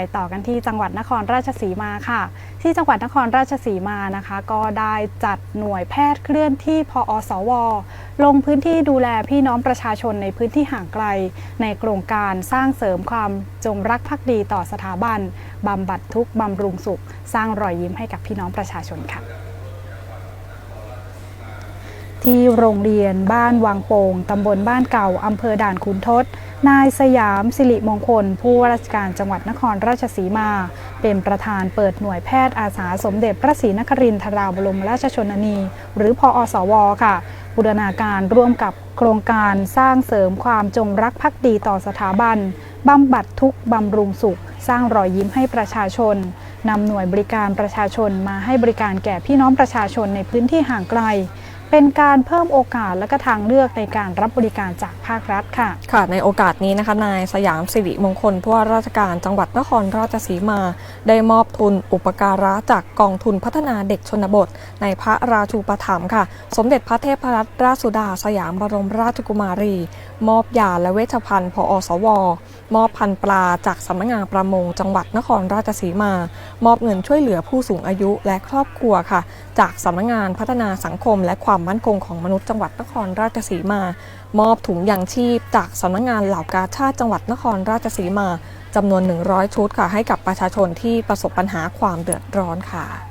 ไปต่อกันที่จังหวัดนครราชสีมาค่ะ ที่จังหวัดนครราชสีมานะคะ ก็ได้จัดหน่วยแพทย์เคลื่อนที่พอสว ลงพื้นที่ดูแลพี่น้องประชาชนในพื้นที่ห่างไกล ในโครงการสร้างเสริมความจงรักภักดีต่อสถาบันบำบัดทุกข์บำรุงสุข สร้างรอยยิ้มให้กับพี่น้องประชาชนค่ะ ที่โรงเรียนบ้านวังโป่งตำบลบ้านเก่าอำเภอด่านขุนทดนายสยามสิริมงคล ผู้ว่าราชการจังหวัดนครราชสีมา เป็นประธานเปิดหน่วยแพทย์อาสาสมเด็จพระศรีนครินทราบรมราชชนนี หรือพออสว ค่ะบูรณาการร่วมกับโครงการสร้างเสริมความจงรักภักดีต่อสถาบันบำบัดทุกบำรุงสุข สร้างรอยยิ้มให้ประชาชนนำหน่วยบริการประชาชนมาให้บริการแก่พี่น้องประชาชนในพื้นที่ห่างไกล เป็นการเพิ่มโอกาสและก็ทางเลือกในการรับบริการจากภาครัฐค่ะ ค่ะ ในโอกาสนี้นะคะนายสยามสิริมงคลผู้ว่าราชการจังหวัดนครราชสีมา ได้มอบทุนอุปการะจากกองทุนพัฒนาเด็กชนบท ในพระราชูปถัมภ์ค่ะ สมเด็จพระเทพรัตนราชสุดา สยามบรมราชกุมารี มอบยาและเวชภัณฑ์พอสว มอบพันปลาจากสำนักงานประมงจังหวัดนครราชสีมา มอบเงินช่วยเหลือผู้สูงอายุและครอบครัวค่ะ จากสำนักงานพัฒนาสังคม และความมั่นคงของมนุษย์จังหวัดนครราชสีมา มอบถุงยางชีพ จากสำนักงานเหล่ากาชาติจังหวัดนครราชสีมาจำนวน 100 ชุดค่ะให้กับประชาชนที่ประสบปัญหาความเดือดร้อนค่ะ